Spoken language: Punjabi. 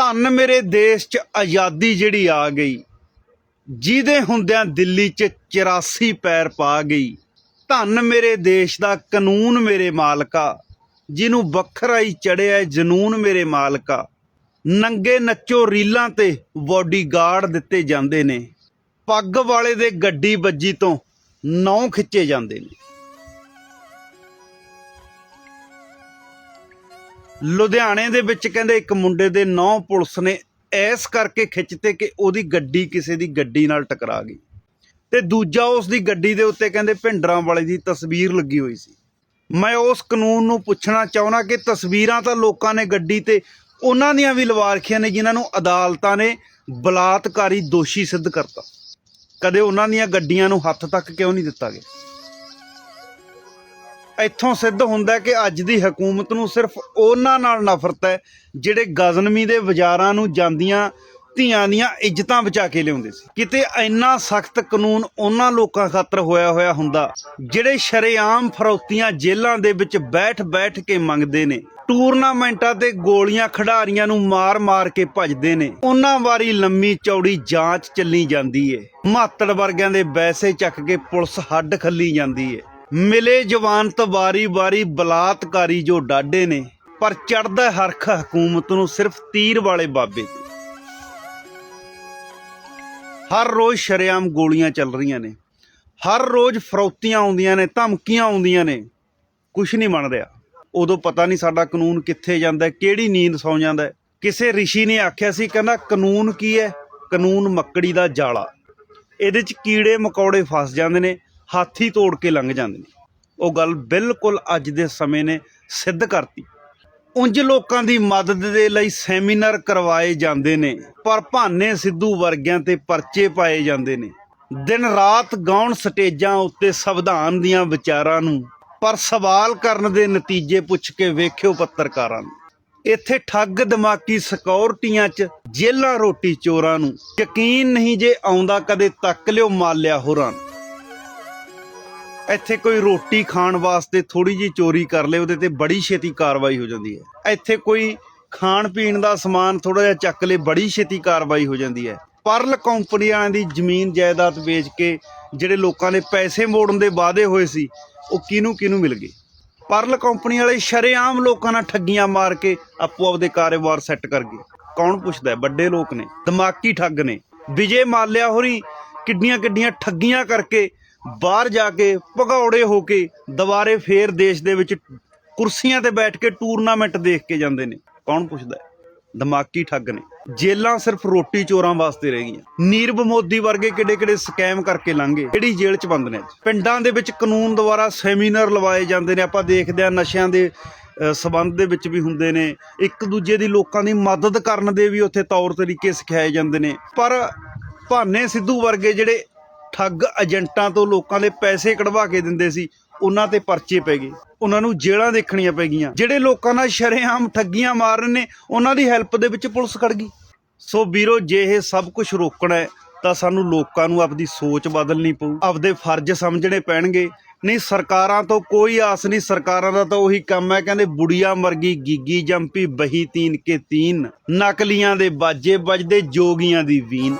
ਧੰਨ ਮੇਰੇ ਦੇਸ਼ 'ਚ ਆਜ਼ਾਦੀ ਜਿਹੜੀ ਆ ਗਈ, ਜਿਹਦੇ ਹੁੰਦਿਆਂ ਦਿੱਲੀ 'ਚ 84 ਪੈਰ ਪਾ ਗਈ। ਧੰਨ ਮੇਰੇ ਦੇਸ਼ ਦਾ ਕਾਨੂੰਨ ਮੇਰੇ ਮਾਲਕਾ, ਜਿਹਨੂੰ ਵੱਖਰਾ ਹੀ ਚੜਿਆ ਜਨੂਨ ਮੇਰੇ ਮਾਲਕਾ। ਨੰਗੇ ਨੱਚੋ ਰੀਲਾਂ ਤੇ ਬੋਡੀਗਾਰਡ ਦਿੱਤੇ ਜਾਂਦੇ ਨੇ। ਪੱਗ ਵਾਲੇ ਦੇ ਗੱਡੀ ਵੱਜੀ ਤੋਂ ਨੌ ਖਿੱਚੇ ਜਾਂਦੇ ਨੇ। ਲੁਧਿਆਣੇ ਦੇ ਵਿੱਚ ਕਹਿੰਦੇ ਇੱਕ ਮੁੰਡੇ ਦੇ ਨੌ ਪੁਲਿਸ ਨੇ ਐਸ ਕਰਕੇ ਖਿੱਚਤੇ ਕਿ ਉਹਦੀ ਗੱਡੀ ਕਿਸੇ ਦੀ ਗੱਡੀ ਨਾਲ ਟਕਰਾ ਗਈ। ਤੇ ਦੂਜਾ ਉਸ ਦੀ ਗੱਡੀ ਦੇ ਉੱਤੇ ਕਹਿੰਦੇ ਭਿੰਡਰਾਂ ਵਾਲੇ ਦੀ ਤਸਵੀਰ ਲੱਗੀ ਹੋਈ ਸੀ। ਮੈਂ ਉਸ ਕਾਨੂੰਨ ਨੂੰ ਪੁੱਛਣਾ ਚਾਹੁੰਦਾ ਕਿ ਤਸਵੀਰਾਂ ਤਾਂ ਲੋਕਾਂ ਨੇ ਗੱਡੀ ਤੇ ਉਹਨਾਂ ਦੀਆਂ ਵੀ ਲਵਾ ਰੱਖੀਆਂ ਨੇ ਜਿਨ੍ਹਾਂ ਨੂੰ ਅਦਾਲਤਾਂ ਨੇ ਬਲਾਤਕਾਰੀ ਦੋਸ਼ੀ ਸਿੱਧ ਕਰਤਾ। ਕਦੇ ਉਹਨਾਂ ਦੀਆਂ ਗੱਡੀਆਂ ਨੂੰ ਹੱਥ ਤੱਕ ਕਿਉਂ ਨਹੀਂ ਦਿੱਤਾ ਗਿਆ? ਇੱਥੋਂ ਸਿੱਧ ਹੁੰਦਾ ਕਿ ਅੱਜ ਦੀ ਹਕੂਮਤ ਨੂੰ ਸਿਰਫ ਉਹਨਾਂ ਨਾਲ ਨਫ਼ਰਤ ਹੈ ਜਿਹੜੇ ਗਜ਼ਨਮੀ ਦੇ ਬਾਜ਼ਾਰਾਂ ਨੂੰ ਜਾਂਦੀਆਂ ਧੀਆਂ ਦੀਆਂ ਇੱਜ਼ਤਾਂ ਬਚਾ ਕੇ ਲਿਆਉਂਦੇ ਸੀ। ਕਿਤੇ ਇੰਨਾ ਸਖਤ ਕਾਨੂੰਨ ਉਹਨਾਂ ਲੋਕਾਂ ਖਾਤਰ ਹੋਇਆ ਹੋਇਆ ਹੁੰਦਾ ਜਿਹੜੇ ਸ਼ਰੇਆਮ ਫਰੌਤੀਆਂ ਜੇਲ੍ਹਾਂ ਦੇ ਵਿੱਚ ਬੈਠ-ਬੈਠ ਕੇ ਮੰਗਦੇ ਨੇ, ਟੂਰਨਾਮੈਂਟਾਂ ਤੇ ਗੋਲੀਆਂ ਖਿਡਾਰੀਆਂ ਨੂੰ ਮਾਰ-ਮਾਰ ਕੇ ਭੱਜਦੇ ਨੇ, ਉਹਨਾਂ ਵਾਰੀ ਲੰਮੀ ਚੌੜੀ ਜਾਂਚ ਚੱਲੀ ਜਾਂਦੀ ਏ। ਮਾਤੜ ਵਰਗਿਆਂ ਦੇ ਵੈਸੇ ਚੱਕ ਕੇ ਪੁਲਿਸ ਹੱਡ ਖੱਲੀ ਜਾਂਦੀ ਏ। ਮਿਲੇ ਜਵਾਨ ਵਾਰੀ-ਵਾਰੀ ਬਲਾਤਕਾਰੀ ਜੋ ਡਾਡੇ ਨੇ, ਪਰ ਚੜਦਾ ਹਰਖ ਹਕੂਮਤ ਨੂੰ ਸਿਰਫ ਤੀਰ ਵਾਲੇ ਬਾਬੇ ਤੇ ਹਰ ਰੋਜ਼ ਸ਼ਰੇਆਮ ਗੋਲੀਆਂ ਚੱਲ ਰਹੀਆਂ ਨੇ। ਹਰ ਰੋਜ਼ ਫਰੌਤੀਆਂ ਆਉਂਦੀਆਂ ਨੇ, ਧਮਕੀਆਂ ਆਉਂਦੀਆਂ ਨੇ। ਕੁਝ ਨਹੀਂ ਬਣ ਰਿਹਾ ਉਦੋਂ ਪਤਾ ਨਹੀਂ ਸਾਡਾ ਕਾਨੂੰਨ ਕਿੱਥੇ ਜਾਂਦਾ ਕਿਹੜੀ ਨੀਂਦ ਸੌ ਜਾਂਦਾ ਕਿਸੇ ਰਿਸ਼ੀ ਨੇ ਆਖਿਆ ਸੀ, ਕਹਿੰਦਾ, ਕਾਨੂੰਨ ਕੀ ਹੈ? ਕਾਨੂੰਨ ਮੱਕੜੀ ਦਾ ਜਾਲਾ। ਇਹਦੇ 'ਚ ਕੀੜੇ ਮਕੌੜੇ ਫਸ ਜਾਂਦੇ ਨੇ। ਹਾਥੀ ਤੋੜ ਕੇ ਲੰਘ ਜਾਂਦੇ ਨੇ। ਉਹ ਗੱਲ ਬਿਲਕੁਲ ਅੱਜ ਦੇ ਸਮੇਂ ਨੇ ਸਿੱਧ ਕਰਤੀ। ਉਂਝ ਲੋਕਾਂ ਦੀ ਮਦਦ ਦੇ ਲਈ ਸੈਮੀਨਾਰ ਕਰਵਾਏ ਜਾਂਦੇ ਨੇ, ਪਰ ਭਾਨੇ ਸਿੱਧੂ ਵਰਗਿਆਂ ਤੇ ਪਰਚੇ ਪਾਏ ਜਾਂਦੇ ਨੇ। ਦਿਨ ਰਾਤ ਗਾਉਣ ਸਟੇਜਾਂ ਉੱਤੇ ਸੰਵਿਧਾਨ ਦੀਆਂ ਵਿਚਾਰਾਂ ਨੂੰ, ਪਰ ਸਵਾਲ ਕਰਨ ਦੇ ਨਤੀਜੇ ਪੁੱਛ ਕੇ ਵੇਖਿਓ ਪੱਤਰਕਾਰਾਂ ਨੂੰ। ਇੱਥੇ ਠੱਗ ਦਿਮਾਗੀ ਸਿਕਿਉਰਟੀਆਂ 'ਚ ਜੇਲਾਂ ਰੋਟੀ ਚੋਰਾਂ ਨੂੰ ਯਕੀਨ ਨਹੀਂ ਜੇ ਆਉਂਦਾ ਕਦੇ ਤੱਕ ਲਿਓ ਮਾਲਿਆ ਹੋਰਾਂ ਨੂੰ। ਇੱਥੇ ਕੋਈ ਰੋਟੀ ਖਾਣ ਵਾਸਤੇ ਥੋੜੀ ਜੀ ਚੋਰੀ ਕਰ ਲੇ ਉਹਦੇ ਤੇ ਬੜੀ ਛੇਤੀ ਕਾਰਵਾਈ ਹੋ ਜਾਂਦੀ ਹੈ। ਇੱਥੇ ਕੋਈ ਖਾਣ ਪੀਣ ਦਾ ਸਮਾਨ ਥੋੜਾ ਜਿਹਾ ਚੱਕ ਲੇ ਬੜੀ ਛੇਤੀ ਕਾਰਵਾਈ ਹੋ ਜਾਂਦੀ ਹੈ। ਪਰਲ ਕੰਪਨੀਆਂ ਦੀ ਜ਼ਮੀਨ ਜਾਇਦਾਦ ਵੇਚ ਕੇ ਜਿਹੜੇ ਲੋਕਾਂ ਨੇ ਪੈਸੇ ਮੋੜਨ ਦੇ ਵਾਅਦੇ ਹੋਏ ਸੀ, ਉਹ ਕਿਹਨੂੰ ਕਿਹਨੂੰ ਮਿਲ ਗਏ? ਪਰਲ ਕੰਪਨੀ ਵਾਲੇ ਸ਼ਰੇਆਮ ਲੋਕਾਂ ਨਾਲ ਠੱਗੀਆਂ ਮਾਰ ਕੇ ਆਪੋ ਆਪਦੇ ਕਾਰੋਬਾਰ ਸੈੱਟ ਕਰ ਗਏ। ਕੌਣ ਪੁੱਛਦਾ ਵੱਡੇ ਲੋਕ ਨੇ, ਦਿਮਾਗੀ ਠੱਗ ਨੇ। ਵਿਜੇ ਮਾਲਿਆ ਹੋਰੀ ਕਿੱਡੀਆਂ ਕਿੱਡੀਆਂ ਠੱਗੀਆਂ ਕਰਕੇ ਬਾਹਰ ਜਾ ਕੇ ਭਗੌੜੇ ਹੋ ਕੇ ਦੁਬਾਰੇ ਫੇਰ ਦੇਸ਼ ਦੇ ਵਿੱਚ ਕੁਰਸੀਆਂ ਤੇ ਬੈਠ ਕੇ ਟੂਰਨਾਮੈਂਟ ਦੇਖ ਕੇ ਜਾਂਦੇ ਨੇ। ਕੌਣ ਪੁੱਛਦਾ ਦਿਮਾਗੀ ਠੱਗ ਨੇ। ਜੇਲਾਂ ਸਿਰਫ ਰੋਟੀ ਚੋਰਾਂ ਵਾਸਤੇ ਰਹਿ ਗਈਆਂ। ਨੀਰਵ ਮੋਦੀ ਵਰਗੇ ਕਿੱਡੇ ਕਿੱਡੇ ਸਕੈਮ ਕਰਕੇ ਲੰਘੇ ਕਿਹੜੀ ਜੇਲ੍ਹ 'ਚ ਬੰਦ ਨੇ ਪਿੰਡਾਂ ਦੇ ਵਿੱਚ ਕਾਨੂੰਨ ਦੁਆਰਾ ਸੈਮੀਨਾਰ ਲਵਾਏ ਜਾਂਦੇ ਨੇ। ਆਪਾਂ ਦੇਖਦੇ ਆ ਨਸ਼ਿਆਂ ਦੇ ਅ, ਸਬੰਧ ਦੇ ਵਿੱਚ ਵੀ ਹੁੰਦੇ ਨੇ। ਇੱਕ ਦੂਜੇ ਦੀ ਲੋਕਾਂ ਦੀ ਮਦਦ ਕਰਨ ਦੇ ਵੀ ਉੱਥੇ ਤੌਰ ਤਰੀਕੇ ਸਿਖਾਏ ਜਾਂਦੇ ਨੇ। ਪਰ ਭਾਨੇ ਸਿੱਧੂ ਵਰਗੇ ਜਿਹੜੇ ਠੱਗ ਏਜੰਟਾਂ ਤੋਂ ਲੋਕਾਂ ਦੇ ਪੈਸੇ ਕਢਵਾ ਕੇ ਦਿੰਦੇ ਸੀ, ਉਹਨਾਂ ਤੇ ਪਰਚੇ ਪੈ ਗਏ। ਉਹਨਾਂ ਨੂੰ ਜੇਲ੍ਹਾਂ ਦੇਖਣੀਆਂ ਪੈ ਗਈਆਂ। ਜਿਹੜੇ ਲੋਕਾਂ ਨਾਲ ਸ਼ਰੇਆਮ ਠੱਗੀਆਂ ਮਾਰ ਰਹੇ ਨੇ, ਉਹਨਾਂ ਦੀ ਹੈਲਪ ਦੇ ਵਿੱਚ ਪੁਲਿਸ ਖੜ ਗਈ। ਸੋ ਵੀਰੋ, ਜੇ ਇਹ ਸਭ ਕੁਝ ਰੋਕਣਾ ਹੈ, ਤਾਂ ਸਾਨੂੰ ਲੋਕਾਂ ਨੂੰ ਆਪਦੀ ਸੋਚ ਬਦਲਣੀ ਪਊ। ਆਪਦੇ ਫਰਜ਼ ਸਮਝਣੇ ਪੈਣਗੇ। ਨਹੀਂ, ਸਰਕਾਰਾਂ ਤੋਂ ਕੋਈ ਆਸ ਨਹੀਂ। ਸਰਕਾਰਾਂ ਦਾ ਤਾਂ ਉਹੀ ਕੰਮ ਹੈ, ਕਹਿੰਦੇ ਬੁੜੀਆ ਮਰਗੀ ਗੀਗੀ ਜੰਪੀ, ਬਹੀ ਤੀਨ ਕੇ ਤੀਨ। ਨਕਲੀਆਂ ਦੇ ਬਾਜੇ ਵੱਜਦੇ, ਜੋਗੀਆਂ ਦੀ ਵੀਨ।